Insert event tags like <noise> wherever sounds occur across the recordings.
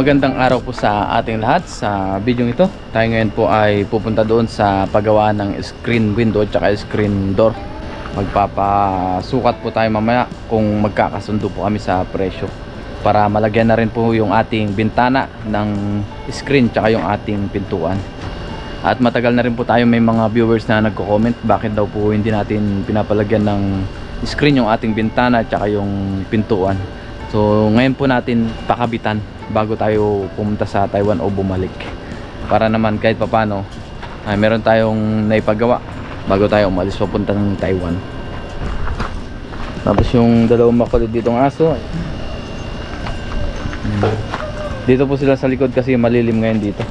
Magandang araw po sa ating lahat sa video ito. Tayo ngayon po ay pupunta doon sa paggawa ng screen window at screen door. Magpapasukat po tayo mamaya kung magkakasundo po kami sa presyo para malagyan na rin po yung ating bintana ng screen tsaka yung ating pintuan. At matagal na rin po tayo may mga viewers na nagko-comment bakit daw po hindi natin pinapalagyan ng screen yung ating bintana at yung pintuan. So ngayon po natin pakabitan bago tayo pumunta sa Taiwan o bumalik. Para naman kahit papano ay meron tayong naipagawa bago tayo umalis papunta ng Taiwan. Tapos yung dalawang makulit ditong aso. Dito po sila sa likod kasi malilim ngayon dito.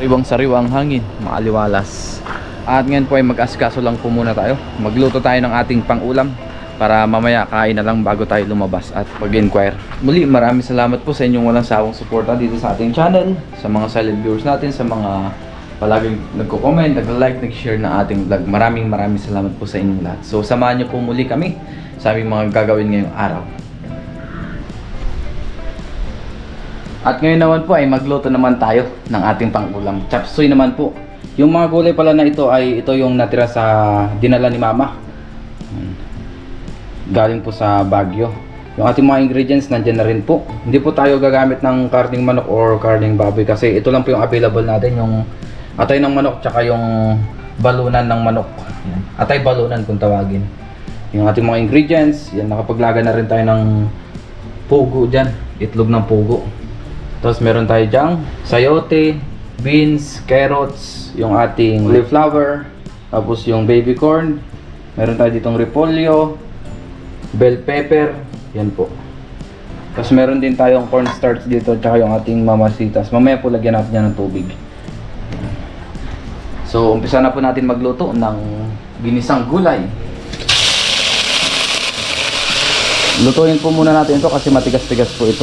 Ibang sariwa ang hangin, maaliwalas. At ngayon po ay mag-askaso lang po muna tayo. Magluto tayo ng ating pang-ulam para mamaya kain na lang bago tayo lumabas at pag-inquire. Muli, maraming salamat po sa inyong walang sawang suporta dito sa ating channel, sa mga silent viewers natin, sa mga palaging nagko-comment, nag-like, nag-share na ating vlog. Maraming maraming salamat po sa inyong lahat. So, samahan niyo po muli kami sa aming mga gagawin ngayong araw. At ngayon naman po ay magluto naman tayo ng ating pang-ulam. Chop suey naman po. Yung mga gulay pala na ito ay ito yung natira sa dinala ni Mama. Galing po sa Baguio. Yung ating mga ingredients nandyan na rin po. Hindi po tayo gagamit ng karning manok or karning baboy kasi ito lang po yung available natin. Yung atay ng manok tsaka yung balunan ng manok. Atay balunan kung tawagin. Yung ating mga ingredients, yan nakapaglaga na rin tayo ng pugo dyan. Itlog ng pugo. Tapos meron tayo dyang sayote, beans, carrots, yung ating cauliflower, tapos yung baby corn, meron tayo ditong repolyo, bell pepper, yan po. Tapos meron din tayong cornstarch dito, tsaka yung ating mamasitas. Mamaya po lagyan natin yan ng tubig. So, umpisa na po natin magluto ng ginisang gulay. Lutuin po muna natin ito kasi matigas-tigas po ito.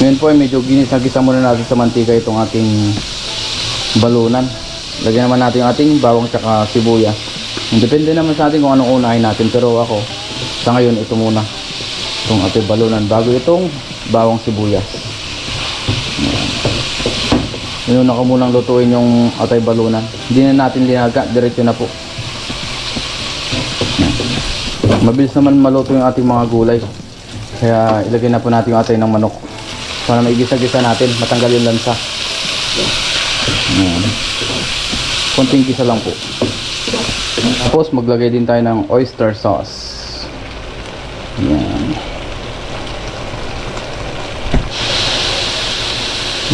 Ngayon po ay medyo ginisa-gisa muna natin sa mantika itong ating balunan. Lagyan naman natin yung ating bawang tsaka sibuyas. Depende naman sa atin kung anong unahin natin. Pero ako, sa ngayon ito muna. Itong ating balunan. Bago itong bawang sibuyas. Yun ako munang lutuin yung atay balunan. Hindi na natin linaga. Diretso na po. Mabilis naman maluto yung ating mga gulay. Kaya ilagay na po natin yung atay ng manok. Para maigisa-gisa natin, matanggal yung lansa. Ayan. Konting gisa lang po. Tapos maglagay din tayo ng oyster sauce. Ayan.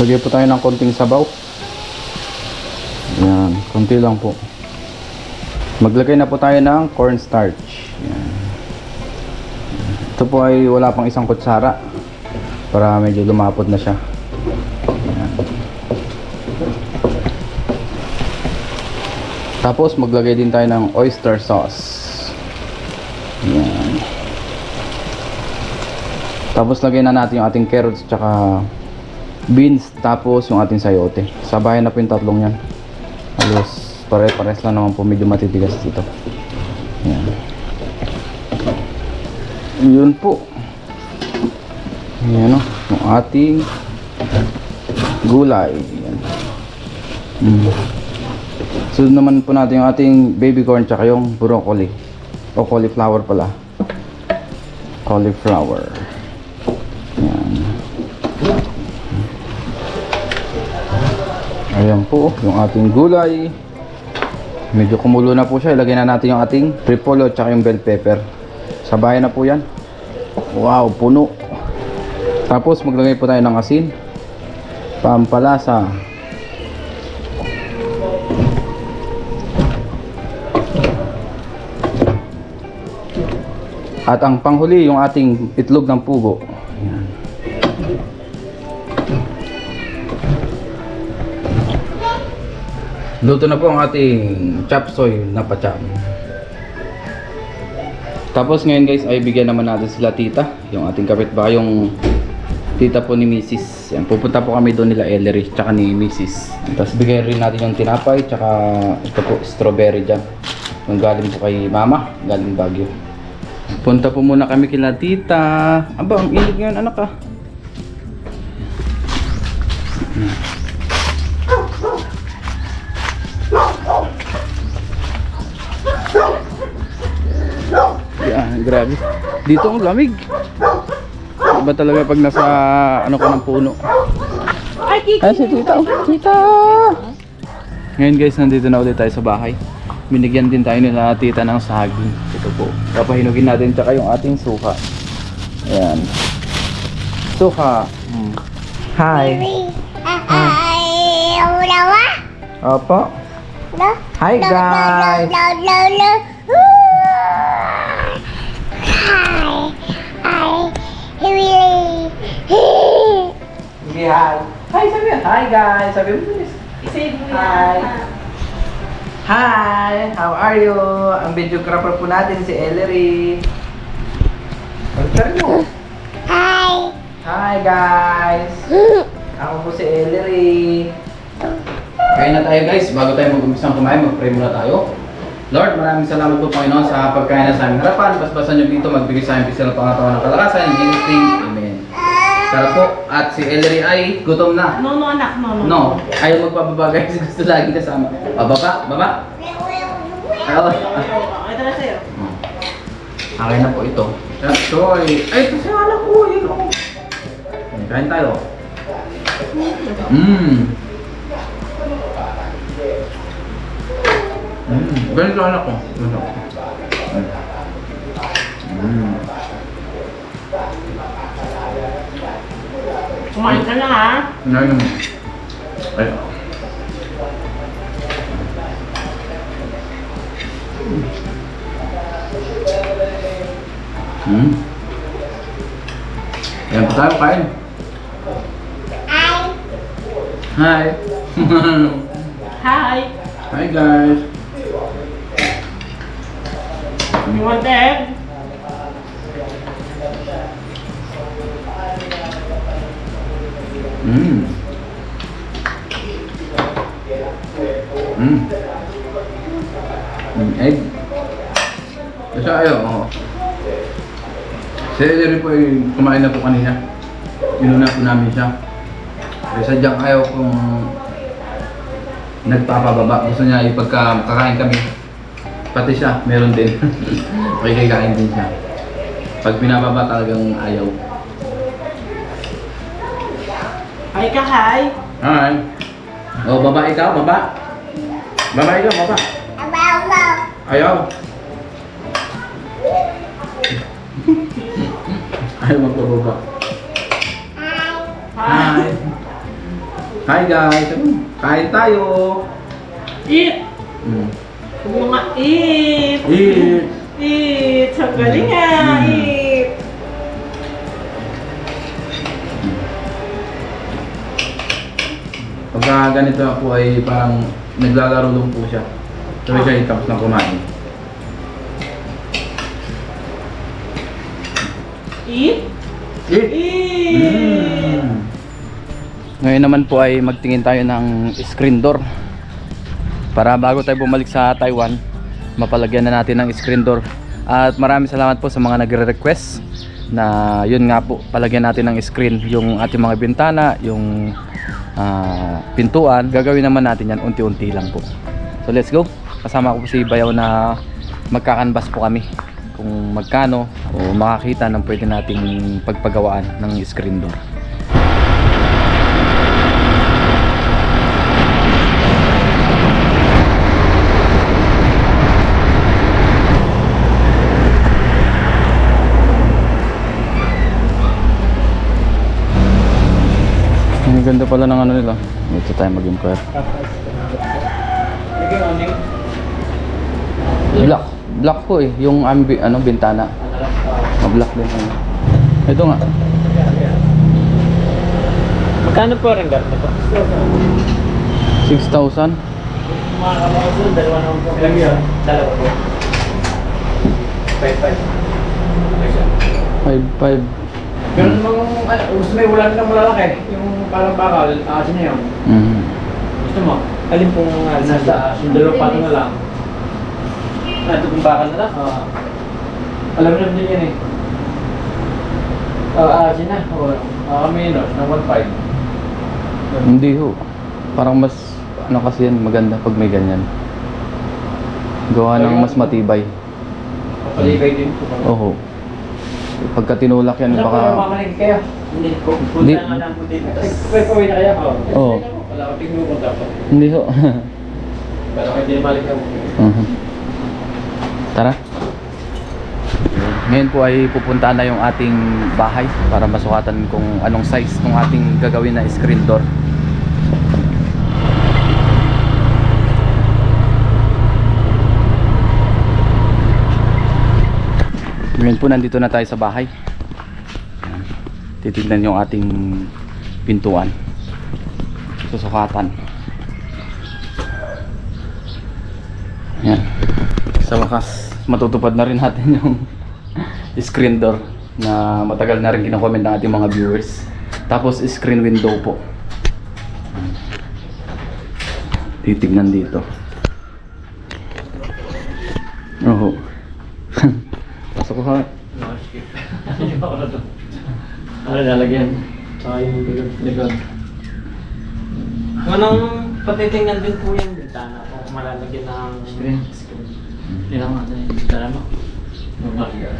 Lagay po tayo ng konting sabaw. Ayan, konti lang po. Maglagay na po tayo ng cornstarch. Ayan. Ito po ay wala pang isang kutsara para medyo lumapot na siya. Tapos maglagay din tayo ng oyster sauce. Ayan. Tapos lagay na natin yung ating carrots tsaka beans tapos yung ating sayote. Sabayan na po yung tatlong yan. Halos pare-pares lang naman po medyo matitigas dito. Ayan. Yun po. Ayan o. Yung ating gulay. Ayan. Mm. Sunod naman po natin yung ating baby corn tsaka yung broccoli. O cauliflower pala. Cauliflower. Ayan. Ayan po, yung ating gulay. Medyo kumulo na po siya. Ilagay na natin yung ating repolyo tsaka yung bell pepper. Sabayan na po yan. Wow, puno. Tapos maglagay po tayo ng asin. Pampalasa. At ang panghuli, yung ating itlog ng pugo. Ayan. Luto na po ang ating chop soy na pacham. Tapos ngayon guys ay bigyan naman natin sila tita, yung ating kapitbahay, yung tita po ni Mrs. Yan, pupunta po kami doon nila Ellery, tsaka ni Mrs. Tapos bigyan rin natin yung tinapay, tsaka ito po, strawberry jam. Yung galing po kay mama, galing Baguio. Punta po muna kami kila tita. Aba, ang init ngayon anak ah. Yan, grabe. Dito ang lamig. Iba talaga pag nasa ano ka ng puno. Ay, si tita. oh. Tita! Ngayon guys, nandito na ulit tayo sa bahay. Binigyan din tayo nila tita ng saging. Ito po. Papahinugin natin tsaka yung ating suka. Ayan. Suka. Hmm. Hi. Ulawa! Opo. Hi guys. Hi. Hi. Sabi. Hi guys. Sabi mo. Save mo Hi. Hi! How are you? Ang videographer po natin si Ellery. Pagkarin mo. Hi. Hi guys! <laughs> Ako po si Ellery. Kain na tayo guys. Bago tayo mag-umpisang kumain, mag-pray muna tayo. Lord, maraming salamat po Panginoon sa pagkain na sa aming harapan. Basbasan niyo dito, magbigay sa aming pisal ng pangatawan ng kalakasan. In Jesus' name, Tara po, at si Ellery ay gutom na. No, no, anak, no, no. No, ayaw magpababa guys. Gusto lagi kasama. Bababa, baba. Ayaw. Ito na sa'yo. Akin na po ito. Choy. Ay, ito siya anak ko. Yun o. Kain tayo. Mmm. Mmm. Ganito anak ko. Ganito. Mmm. Kumain ka na, ha? Ngayon. Ay. Hmm. Yan po tayo, kain. Hi. Hi! Hi guys. You want egg? Mm. Mm. Mm, egg. Kasi ayaw, oo. Si Ellery po ay kumain na po kanina. Inuna po namin siya. Kaya sadyang ayaw kung nagpapababa. Gusto niya ipagka kakain kami. Pati siya, meron din. <laughs> Makikikain din siya. Pag pinababa talagang ayaw. Hi ka, hi! Alright. Oh, baba ikaw, baba. Baba ikaw, baba. Ayaw. <laughs> Ayaw magpababa. Hi. Hi guys. Kain tayo. Eat! Mm. Eat! Eat. Eat! Sa galing nga! Mm. Eat! Pagka ganito ako ay parang naglalaro lang po siya. Sabi siya tapos na kumain. Eat! Eat. Eat! Mm. Ngayon naman po ay magtingin tayo ng screen door. Para bago tayo bumalik sa Taiwan, mapalagyan na natin ng screen door. At maraming salamat po sa mga nagre-request na yun nga po, palagyan natin ng screen yung ating mga bintana, yung ah, pintuan. Gagawin naman natin yan unti-unti lang po. So let's go. Kasama ko po si Bayaw na magkakanbas po kami kung magkano o makakita ng pwede nating pagpagawaan ng screen door. Ganda pala ng ano nila. Dito tayo mag-inquire. Black. Black po eh. Yung ambi, ano, bintana. Ma-black din. Ano. Ito nga. Magkano po rin ganito po? 6,000. Mga kabaso, dalawa na po. Ilang yun? Dalawa po. Five, five. 5,500. Pero namang ano, gusto mo yung wala na malalaki, yung parang bakal, asin na yun. Mhm. Gusto mo? Alin pong uh, nasa yung dalawang pato na lang. Ah, ito kung bakal na lang? Ah, Alam naman din yan eh. Ah, asin na. O, ah, minus ng 1.5. Hindi ho. Parang mas, ano kasi yan, maganda pag may ganyan. Gawa ng mas matibay. Papaligay din po. Oo. Pagka tinulak yan, baka... mamalig kayo? Hindi ko. Hindi. Pwede pa na kaya? Oo. Wala ko tingin mo dapat. Hindi ho. Pero kaya di malik. Mhm. Tara. Ngayon po ay pupunta na yung ating bahay para masukatan kung anong size ng ating gagawin na screen door. Ngayon po nandito na tayo sa bahay. Titignan yung ating pintuan. Susukatan. Yan. Sa wakas, matutupad na rin natin <laughs> yung screen door na matagal na rin kinakomment ng ating mga viewers. Tapos screen window po. Titignan dito. Pasok ko ha. Skip. Hindi. Ano lalagyan? Saka yung likod. patitingnan din po yung bintana kung malalagyan ng Screen. screen. Hindi lang natin yung bintana mo. Yan.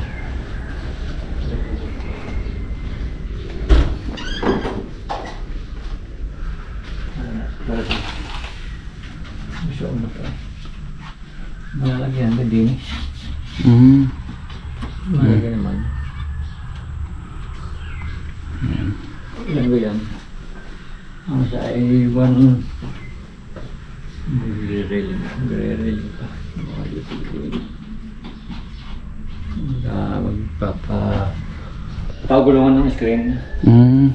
Gusto to. Malalagyan ka din. Mm. Malalagyan naman. Ilan ba yan? Ang sa ay one Gre-railing. Gre-railing pa. Mga YouTube. Magpapa... Pagulungan ng screen. Mm.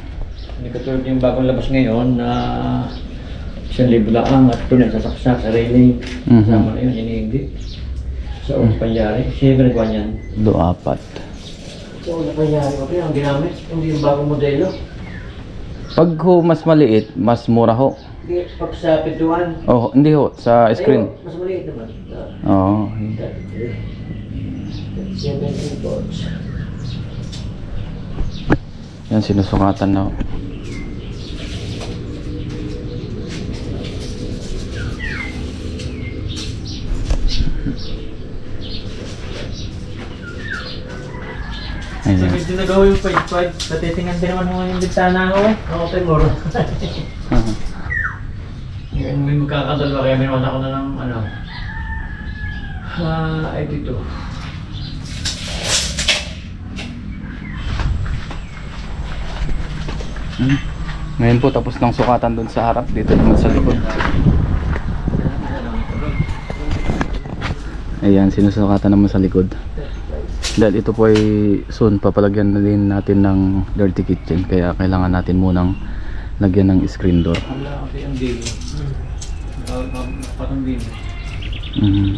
Hindi katulad yung bagong labas ngayon na isang libo lang at ito nagsasaksak sa railing. Mhm. Kasama na yun, ini hindi. Sa mm. pangyari. Siya yung nagawa niyan. Do apat. So, ano nangyari ko ang ginamit? Hindi yung bagong modelo. Pag ho mas maliit, mas mura ho. Hindi, pag sa pintuan. Oh, hindi ho sa screen. Ayun, mas maliit naman. Oo. 17 volts. Yan sinusukatan na ho. Sa Ayan. Medyo nagawa yung 5.5, natitingan din naman mo yung bintana ko eh. Ako siguro. <laughs> Ngayon may magkakadalawa kaya minawan ako na ng ano. Ah, ay dito. Hmm. Ngayon po tapos ng sukatan doon sa harap dito naman sa likod. Ayan, sinusukatan naman sa likod. Dahil ito po ay soon papalagyan na din natin ng dirty kitchen kaya kailangan natin munang lagyan ng screen door. Ang. Mhm.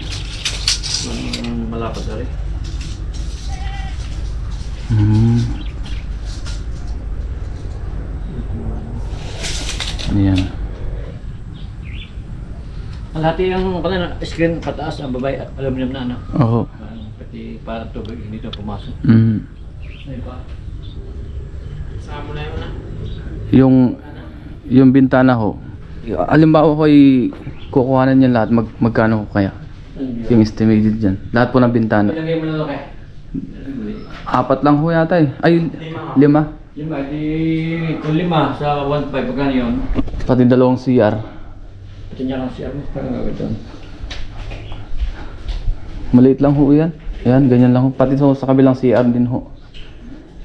Malapad na rin. Mhm. Ayan. Yung kanina screen pataas ang babae at aluminum na ano. Oo. Pati parang tubig hindi na pumasok. Mhm. Ay pa. Sama na yun na. Yung yung bintana ho. Halimbawa ko ay kukuhanan niya lahat mag magkano ho kaya? Yung estimated diyan. Lahat po ng bintana. Ilagay mo na laki. Apat lang ho yata eh. Ay, lima. Lima, di kung lima sa 1.5 pagkano yun? Pati dalawang CR. Pati niya lang siya mo. Parang gagawin doon. Maliit lang ho yan. Ayan, ganyan lang ho. Pati sa, sa kabilang CR din ho.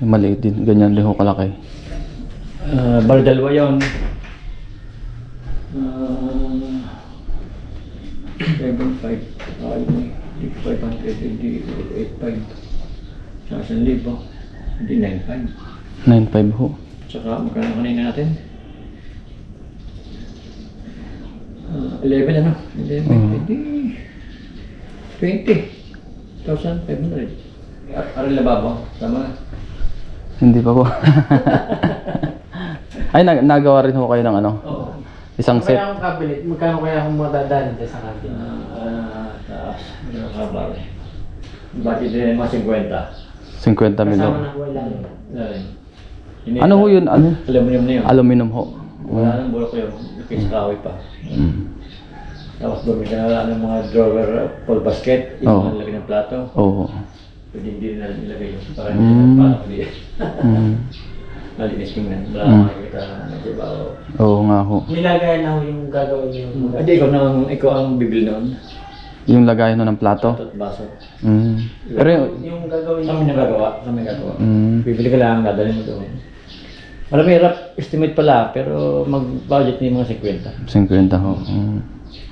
Maliit din. Ganyan din ho kalaki. Uh, bar dalawa yun. Uh, 7.5. Uh, hindi 500, hindi 8.5. Sa 1,000. Hindi 9.5. 9.5 ho. Tsaka magkano kanina natin? Uh, 11 ano? 11, Mhm. 20. 20,500. Ar Aral lababo, tama? Hindi pa po. <laughs> Ay, nag nagawa rin ho kayo ng ano? Oo. Isang set. Kaya akong cabinet, magkano kaya akong madadaan sa kantin? Ah, ah, taas. Ano ka ba? Budget din mga 50. 50 mil. Kasama na wala. Wala rin. Hindi Ano ho yun? Ano? Aluminum na yun. Aluminum ho. Wala nang bulok yun. Kasi kahoy pa. Mm. Tapos bumili na ng mga drawer, full basket, yung Oo. mga lagay ng plato. Oo. Pwede hindi na nilagay yun. Para Mm. hindi na paano hindi. Mm. <laughs> Malinis tingnan. Wala Mm. makikita na sa ibabaw. Oo nga ho. Nilagay na ho yung gagawin yung mga. Hindi, ikaw, nang, ikaw ang bibili noon. Yung lagayan ho ng plato. Plato at baso. Mm. Pero yung... Yung gagawin Kami nagagawa. Kami nagagawa. Mm. Bibili ka lang, dadalhin mo doon. Marami rough estimate pala, pero mag-budget niya mga 50. 50 ho. Mm.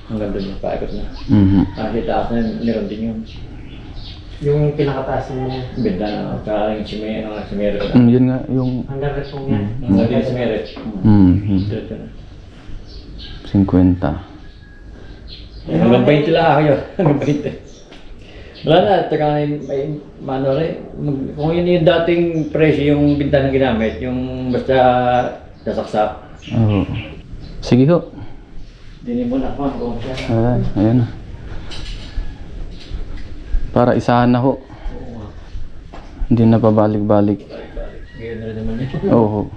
Hanggang doon yung paikot na. Mhm. Kasi taas na, meron din yun. yung pinakataas mo. Benta na, kakaling si May, ano, si Mary. Mm, yun nga, yung... Hanggang rin po yan. Hanggang din si Mary. Mm. Diretso na. 50. Hanggang 20 lang kayo. Hanggang 20. Wala na, tsaka may, may mano rin. Mag- Kung yun yung dating presyo yung binta na ginamit, yung basta nasaksak. Oo. Sige ho. Na pa kung siya. Ay, ayan. Para isahan na ho. Hindi na pabalik-balik. Ganyan na rin naman yun. Oo.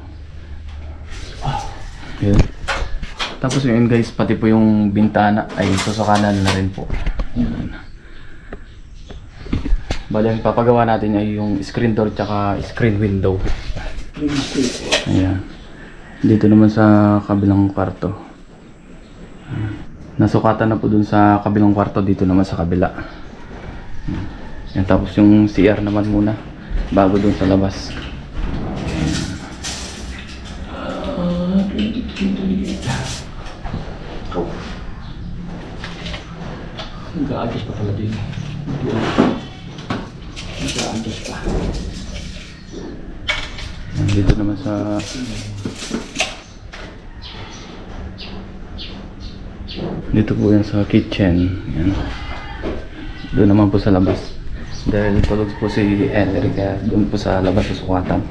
Ayan. Tapos yun guys, pati po yung bintana ay susukanan na rin po. Ayan. Bali, ang papagawa natin ay yung screen door tsaka screen window. Ayan. Dito naman sa kabilang kwarto. Nasukatan na po dun sa kabilang kwarto dito naman sa kabila. Yan, tapos yung CR naman muna bago dun sa labas. Nag-a-adjust pa pala din. Nag-a-adjust pa. Dito naman sa Dito po yan sa kitchen. Yan. Doon naman po sa labas. Dahil tulog po si Ellery kaya doon po sa labas sa sukatan.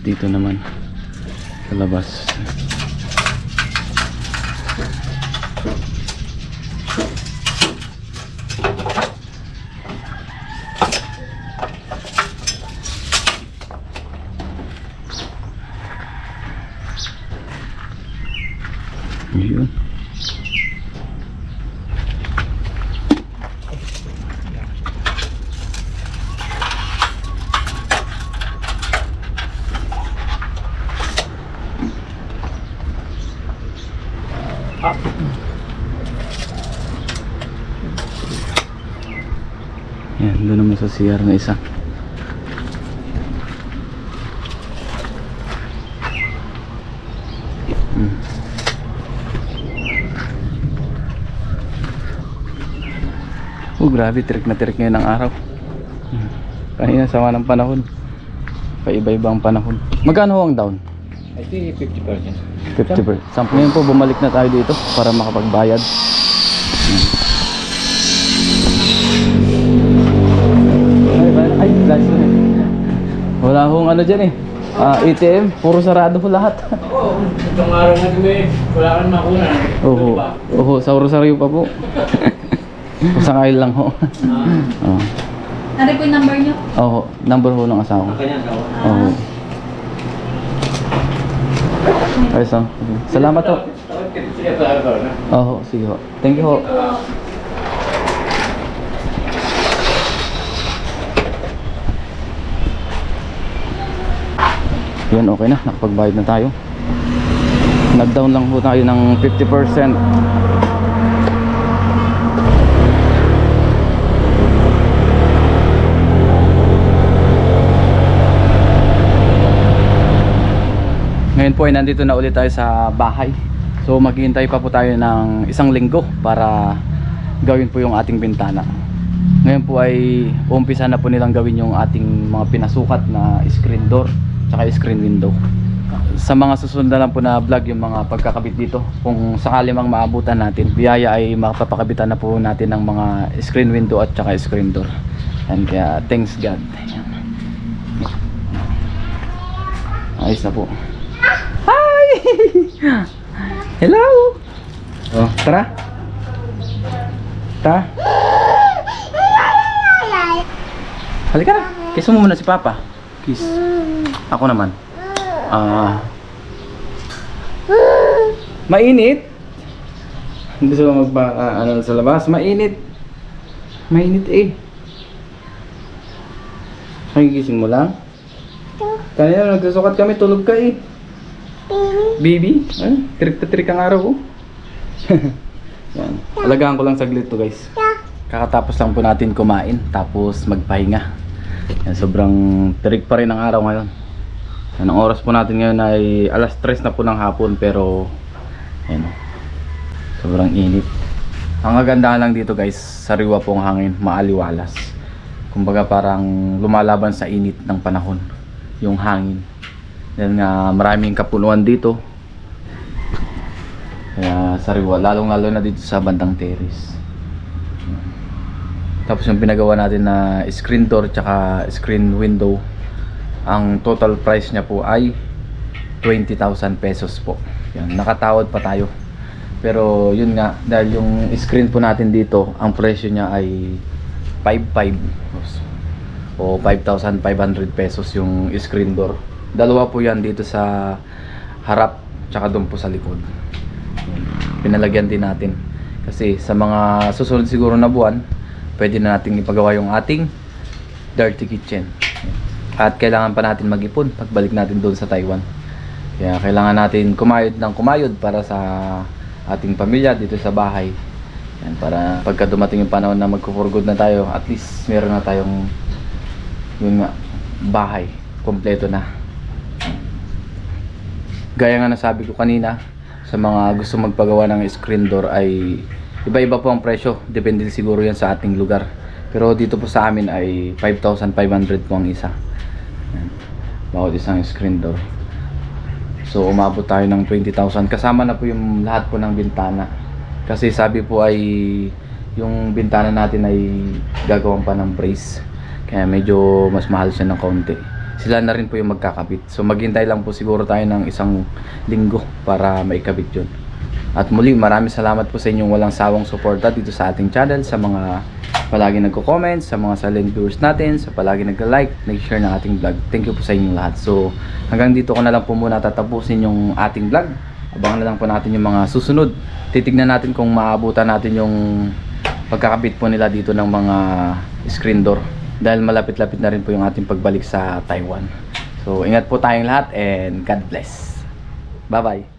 Dito naman sa labas. Yun. Yan, doon naman sa CR na isa. Hmm. Oh, grabe, tirik na tirik ngayon ang araw. Hmm. Kanina sama ng panahon. Paiba-iba ang panahon. Magkano ang down? I think 50%. 50%. Sample ngayon po, bumalik na tayo dito para makapagbayad. Flash na eh. Wala hong ano dyan eh. Ah, ATM, puro sarado ho lahat. Oo, itong araw na kami, wala kang makuna. Oho, oho, sa Rosario pa po. <laughs> Pasangay lang ho. Oh. Ano po yung number niyo? Oho, number ho ng asawa. Kanya sa Oho. Ay, so, salamat ho. Pala ko na. Oho, sige ho. Thank you ho. Yan, okay na. Nakapagbayad na tayo. Nag-down lang po tayo ng 50%. Ngayon po ay nandito na ulit tayo sa bahay. So maghihintay pa po tayo ng isang linggo para gawin po yung ating bintana. Ngayon po ay umpisa na po nilang gawin yung ating mga pinasukat na screen door tsaka screen window. Sa mga susunod na lang po na vlog yung mga pagkakabit dito. Kung sakali mang maabutan natin, biyaya ay makapapakabitan na po natin ng mga screen window at tsaka screen door. And kaya thanks God. Ayan. Ayos na po. Hi! <laughs> Hello! Tara. Ta. Halika na. Kiss mo muna si Papa. Kiss. Ako naman. Ah. mainit. Gusto mo magpa ah, ano sa labas? Mainit. Mainit eh. Nagigising mo lang? Kanina nagsusukat kami, tulog ka eh. Baby? Ano? Tirik na tirik ang araw ko. <laughs> Yan. Alagaan ko lang saglit to guys. Kakatapos lang po natin kumain, tapos magpahinga. Yan, sobrang tirik pa rin ang araw ngayon. Yan, ang oras po natin ngayon ay alas 3 na po ng hapon pero yan, sobrang init. Ang kagandahan lang dito guys, sariwa po ang hangin, maaliwalas. Kumbaga parang lumalaban sa init ng panahon, yung hangin. Dahil nga maraming kapuluan dito. Kaya sariwa, lalong lalo na dito sa bandang terrace. Tapos yung pinagawa natin na screen door tsaka screen window, ang total price niya po ay 20,000 pesos po. Yan, nakatawad pa tayo. Pero yun nga, dahil yung screen po natin dito, ang presyo niya ay 5,500 o 5,500 pesos yung screen door. Dalawa po yan dito sa harap tsaka doon po sa likod. Yan. Pinalagyan din natin. Kasi sa mga susunod siguro na buwan, pwede na natin ipagawa yung ating dirty kitchen. At kailangan pa natin mag-ipon pagbalik natin doon sa Taiwan. Kaya kailangan natin kumayod ng kumayod para sa ating pamilya dito sa bahay. Yan, para pagka dumating yung panahon na magko-for good na tayo, at least meron na tayong yun nga, bahay. Kompleto na. Gaya nga nasabi ko kanina, sa mga gusto magpagawa ng screen door ay iba-iba po ang presyo. Depende siguro yan sa ating lugar. Pero dito po sa amin ay 5,500 po ang isa. Yan. Bawat isang screen door. So umabot tayo ng 20,000 kasama na po yung lahat po ng bintana. Kasi sabi po ay yung bintana natin ay gagawin pa ng brace. Kaya medyo mas mahal siya ng kaunti. Sila na rin po yung magkakabit. So maghintay lang po siguro tayo ng isang linggo para maikabit yun. At muli maraming salamat po sa inyong walang sawang suporta dito sa ating channel, sa mga palagi nagko-comment, sa mga silent viewers natin, sa palagi nagla-like, nag-share ng ating vlog. Thank you po sa inyong lahat. So hanggang dito ko na lang po muna tatapusin yung ating vlog. Abangan na lang po natin yung mga susunod. Titignan natin kung maabutan natin yung pagkakabit po nila dito ng mga screen door. Dahil malapit-lapit na rin po yung ating pagbalik sa Taiwan. So ingat po tayong lahat and God bless. Bye-bye.